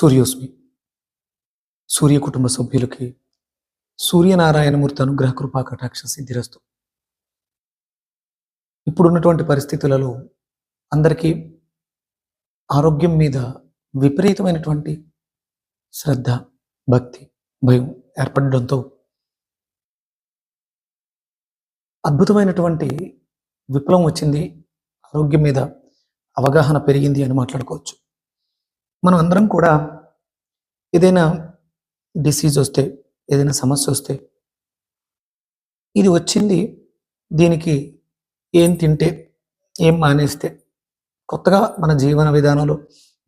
సూర్యోస్మి. సూర్య కుటుంబ సభ్యులకి సూర్యనారాయణమూర్తి అనుగ్రహ కృపా కటాక్ష సిద్ధిరస్తు. ఇప్పుడున్నటువంటి పరిస్థితులలో అందరికీ ఆరోగ్యం మీద విపరీతమైనటువంటి శ్రద్ధ భక్తి భయం ఏర్పడడంతో అద్భుతమైనటువంటి విప్లవం వచ్చింది. ఆరోగ్యం మీద అవగాహన పెరిగింది అని మాట్లాడుకోవచ్చు. మనం అందరం కూడా ఏదైనా డిసీజ్ వస్తే ఏదైనా సమస్య వస్తే ఇది వచ్చింది దీనికి ఏం తింటే ఏం మానేస్తే కొత్తగా మన జీవన విధానంలో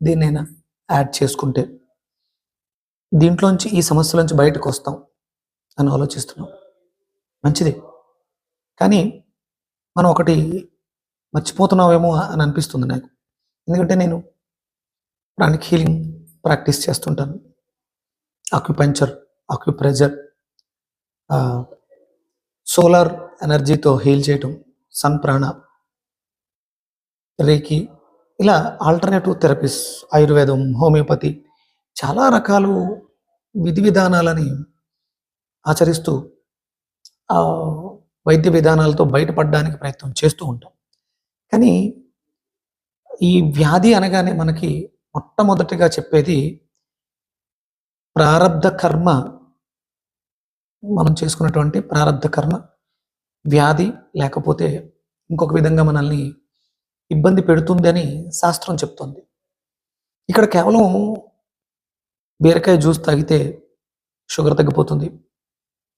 దీన్నైనా యాడ్ చేసుకుంటే దీంట్లోంచి ఈ సమస్యలోంచి బయటకు వస్తాం అని ఆలోచిస్తున్నాం. మంచిది. కానీ మనం ఒకటి మర్చిపోతున్నామేమో అని అనిపిస్తుంది నాకు. ఎందుకంటే నేను ప్రాణిక్ హీలింగ్ ప్రాక్టీస్ చేస్తుంటాను. ఆక్యుపంచర్ ఆక్యుప్రెజర్ సోలార్ ఎనర్జీతో హీల్ చేయటం సన్ ప్రాణ రేకి ఇలా ఆల్టర్నేటివ్ థెరపీస్ ఆయుర్వేదం హోమియోపతి చాలా రకాలు విధి విధానాలని ఆచరిస్తూ వైద్య విధానాలతో బయటపడడానికి ప్రయత్నం చేస్తూ ఉంటాం. కానీ ఈ వ్యాధి అనగానే మనకి మొట్టమొదటిగా చెప్పేది ప్రారంధ కర్మ. మనం చేసుకున్నటువంటి ప్రారంధ కర్మ వ్యాధి లేకపోతే ఇంకొక విధంగా మనల్ని ఇబ్బంది పెడుతుంది అని శాస్త్రం చెప్తుంది. ఇక్కడ కేవలం బీరకాయ జ్యూస్ తాగితే షుగర్ తగ్గిపోతుంది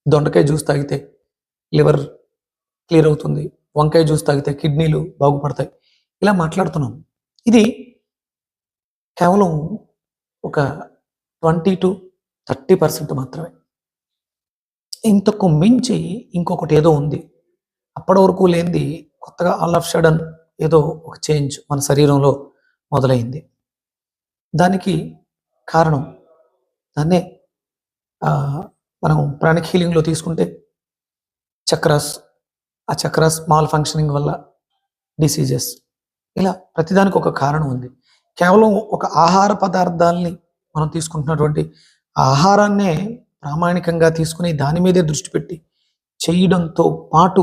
దొండకాయ జ్యూస్ తాగితే లివర్ క్లియర్ అవుతుంది వంకాయ జ్యూస్ తాగితే కిడ్నీలు బాగుపడతాయి. ఇలా మాట్లాడుతున్నాం. ఇది కేవలం ఒక ట్వంటీ టు థర్టీ పర్సెంట్ మాత్రమే. ఇంతకు మించి ఇంకొకటి ఏదో ఉంది. అప్పటి వరకు లేనిది కొత్తగా ఆల్ ఆఫ్ షడన్ ఏదో ఒక చేంజ్ మన శరీరంలో మొదలైంది. దానికి కారణం దాన్నే మనం ప్రాణిక్ హీలింగ్లో తీసుకుంటే చక్రాస్ ఆ చక్రాస్ మాల్ ఫంక్షనింగ్ వల్ల డిసీజెస్. ఇలా ప్రతిదానికి ఒక కారణం ఉంది. కేవలం ఒక ఆహార పదార్థాలని మనం తీసుకుంటున్నటువంటి ఆహారాన్నే ప్రామాణికంగా తీసుకుని దాని మీదే దృష్టి పెట్టి చేయడంతో పాటు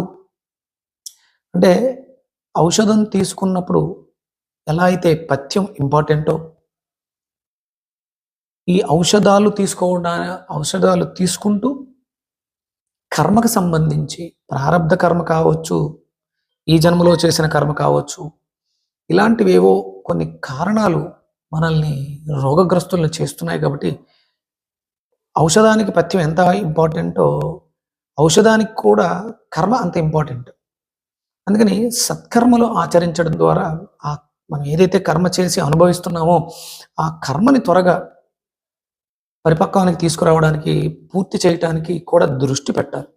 అంటే ఔషధం తీసుకున్నప్పుడు ఎలా అయితే పథ్యం ఇంపార్టెంటో ఈ ఔషధాలు తీసుకోవడా ఔషధాలు తీసుకుంటూ కర్మకు సంబంధించి ప్రారంధ కర్మ కావచ్చు ఈ జన్మలో చేసిన కర్మ కావచ్చు ఇలాంటివేవో కొన్ని కారణాలు మనల్ని రోగగ్రస్తులను చేస్తున్నాయి కాబట్టి ఔషధానికి పథ్యం ఎంత ఇంపార్టెంటో ఔషధానికి కూడా కర్మ అంత ఇంపార్టెంట్. అందుకని సత్కర్మలు ఆచరించడం ద్వారా ఆ మనం ఏదైతే కర్మ చేసి అనుభవిస్తున్నామో ఆ కర్మని త్వరగా పరిపక్వానికి తీసుకురావడానికి పూర్తి చేయటానికి కూడా దృష్టి పెట్టాలి.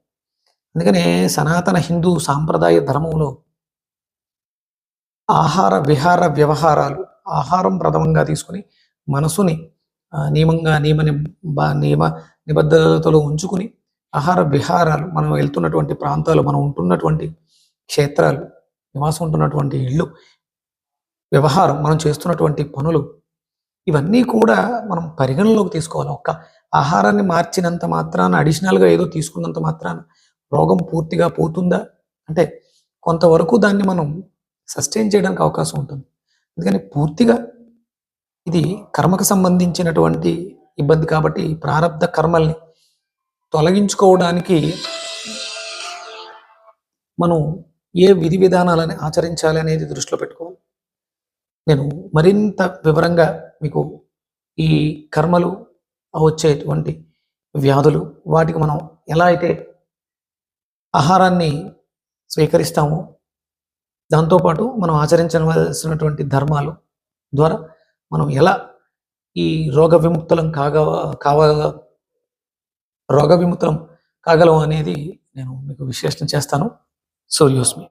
అందుకనే సనాతన హిందూ సాంప్రదాయ ధర్మంలో ఆహార విహార వ్యవహారాలు ఆహారం ప్రథమంగా తీసుకుని మనసుని నియమంగా నియమ నిబ- నియమ నిబద్ధతలో ఉంచుకుని ఆహార విహారాలు మనం వెళ్తున్నటువంటి ప్రాంతాలు మనం ఉంటున్నటువంటి క్షేత్రాలు నివాసం ఉంటున్నటువంటి ఇళ్ళు వ్యవహారం మనం చేస్తున్నటువంటి పనులు ఇవన్నీ కూడా మనం పరిగణలోకి తీసుకోవాలి. ఒక్క ఆహారాన్ని మార్చినంత మాత్రాన అడిషనల్గా ఏదో తీసుకున్నంత మాత్రాన రోగం పూర్తిగా పోతుందా? అంటే కొంతవరకు దాన్ని మనం సస్టైన్ చేయడానికి అవకాశం ఉంటుంది. అందుకని పూర్తిగా ఇది కర్మకు సంబంధించినటువంటి ఇబ్బంది కాబట్టి ప్రారంధ కర్మల్ని తొలగించుకోవడానికి మనం ఏ విధి విధానాలని ఆచరించాలి అనేది దృష్టిలో పెట్టుకోవాలి. నేను మరింత వివరంగా మీకు ఈ కర్మలు వచ్చేటువంటి వ్యాధులు వాటికి మనం ఎలా అయితే ఆహారాన్ని స్వీకరిస్తామో దాంతోపాటు మనం ఆచరించవలసినటువంటి ధర్మాలు ద్వారా మనం ఎలా ఈ రోగ విముక్తులం కాగ కావ రోగ విముక్తులం కాగలం అనేది నేను మీకు విశ్లేషణ చేస్తాను. సూర్యోస్మి.